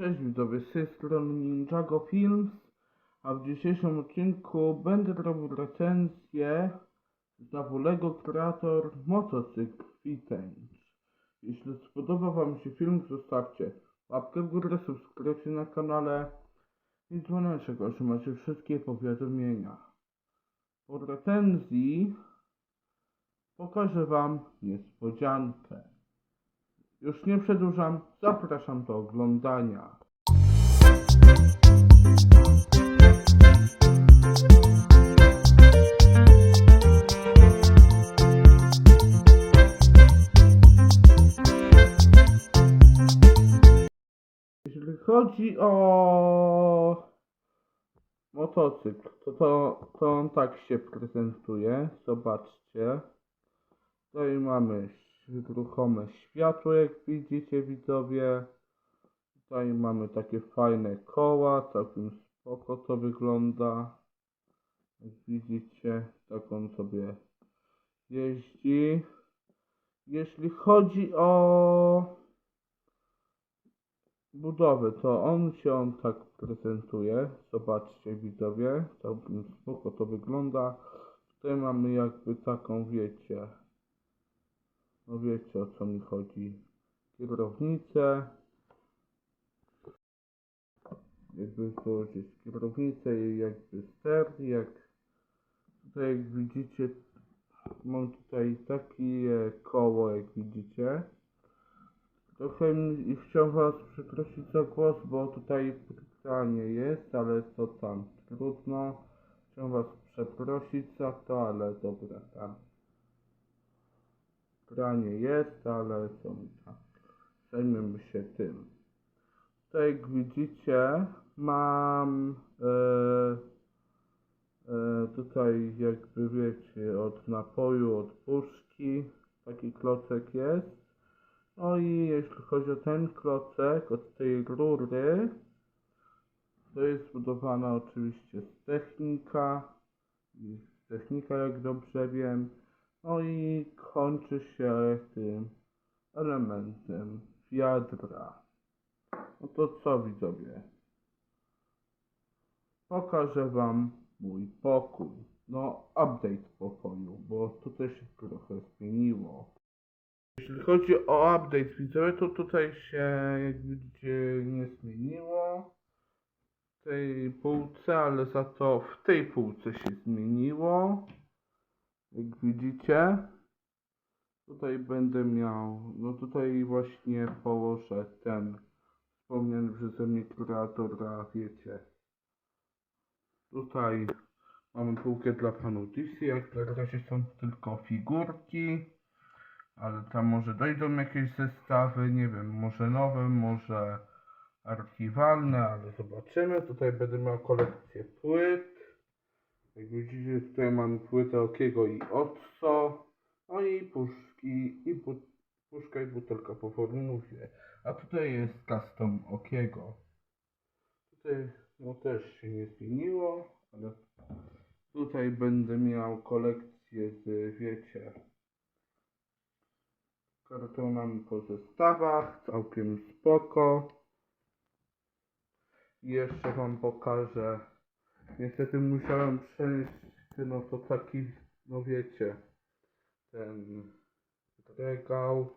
Cześć widzowie, z tej strony Ninjago Films, a w dzisiejszym odcinku będę robił recenzję znowu LEGO Creator Motocykl Vintage. Jeśli spodoba Wam się film, zostawcie łapkę w górę, subskrypcję na kanale i dzwoneczek, otrzymacie wszystkie powiadomienia. Po recenzji pokażę Wam niespodziankę. Już nie przedłużam, zapraszam do oglądania. Jeśli chodzi o motocykl, to, to, to on tak się prezentuje. Zobaczcie. Tutaj mamy ruchome światło, jak widzicie widzowie. Tutaj mamy takie fajne koła, całkiem spoko to wygląda. Jak widzicie, tak on sobie jeździ. Jeśli chodzi o budowę, to on się on tak prezentuje. Zobaczcie widzowie, całkiem spoko to wygląda. Tutaj mamy jakby taką, wiecie, no wiecie o co mi chodzi. Kierownicę. Jakby złożyć kierownicę i jakby ster, jak tutaj jak widzicie mam tutaj takie koło jak widzicie. Trochę mi- chciał was przeprosić za głos, bo tutaj pytanie jest, ale to tam trudno. Chciałem was przeprosić za to, ale dobra tam pranie jest, ale mi tam. Zajmiemy się tym. Tutaj jak widzicie mam e, e, tutaj jakby wiecie od napoju, od puszki taki klocek jest. No i jeśli chodzi o ten klocek, od tej rury, to jest zbudowana oczywiście z technika, z technika jak dobrze wiem. No i kończy się tym elementem wiadra. No to co widzowie? Pokażę wam mój pokój. No, update pokoju, bo tutaj się trochę zmieniło. Jeśli chodzi o update widzowie, to tutaj się, jak widzicie, nie zmieniło. W tej półce, ale za to w tej półce się zmieniło. Jak widzicie, tutaj będę miał, no tutaj właśnie położę ten wspomniany przeze mnie kreatora, wiecie. Tutaj mamy półkę dla panu DC, jak na razie są tylko figurki, ale tam może dojdą jakieś zestawy, nie wiem, może nowe, może archiwalne, ale zobaczymy. Tutaj będę miał kolekcję płyt. Jak widzicie, tutaj mamy płytę Okiego i Otso, no i puszki, i puszka i butelka po formułie. A tutaj jest custom Okiego. Tutaj no też się nie zmieniło, ale tutaj będę miał kolekcję z, wiecie, kartonami po zestawach, całkiem spoko. I jeszcze wam pokażę Niestety musiałem przenieść, no to taki, no wiecie, ten regał,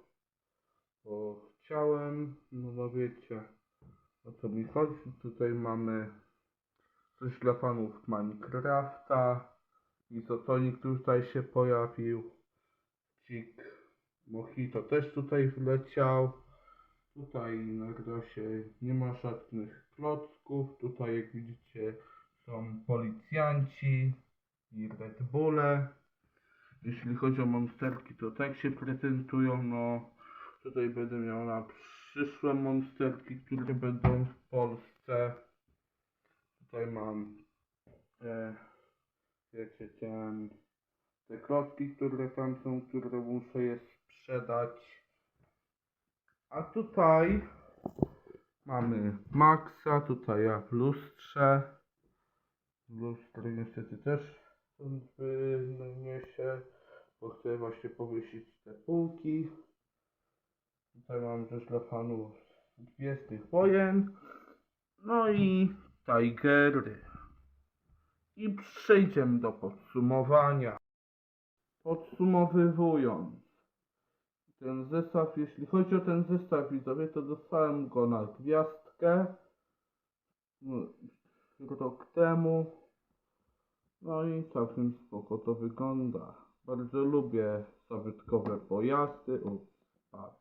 bo chciałem, no, no wiecie, o co mi chodzi. Tutaj mamy coś dla fanów Minecrafta, izotonik tutaj się pojawił, Cik Mojito też tutaj wleciał. Tutaj na razie nie ma żadnych klocków. Tutaj jak widzicie są policjanci i Red Bulle. Jeśli chodzi o monsterki, to tak się prezentują. No tutaj będę miał na przyszłe monsterki, które będą w Polsce. Tutaj mam e, wiecie ten te klocki, które tam są, które muszę je sprzedać. A tutaj mamy Maxa, tutaj ja w lustrze. Lustro niestety też stąd wyniesie, bo chcę właśnie powiesić te półki. Tutaj mam też dla fanów Gwiezdnych Wojen. No i Tigery. I przejdziemy do podsumowania. Podsumowywując, ten zestaw, jeśli chodzi o ten zestaw widzowie, to dostałem go na gwiazdkę no, rok temu. No i całkiem spoko to wygląda. Bardzo lubię zabytkowe pojazdy. Ups, spadł.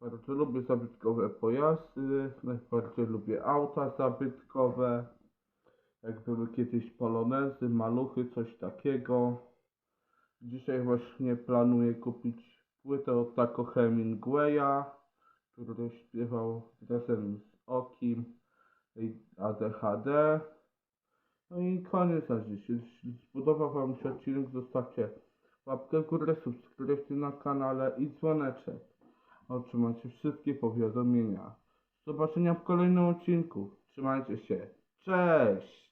Bardzo lubię zabytkowe pojazdy. Najbardziej lubię auta zabytkowe. Jak były kiedyś polonezy, maluchy, coś takiego. Dzisiaj właśnie planuję kupić płytę od Taco Hemingwaya, który śpiewał razem z Okim ADHD. No i koniec na dziś. Jeśli spodobał Wam się odcinek, zostawcie łapkę w górę, subskrypcję na kanale i dzwoneczek. Otrzymacie wszystkie powiadomienia. Do zobaczenia w kolejnym odcinku. Trzymajcie się. Cześć!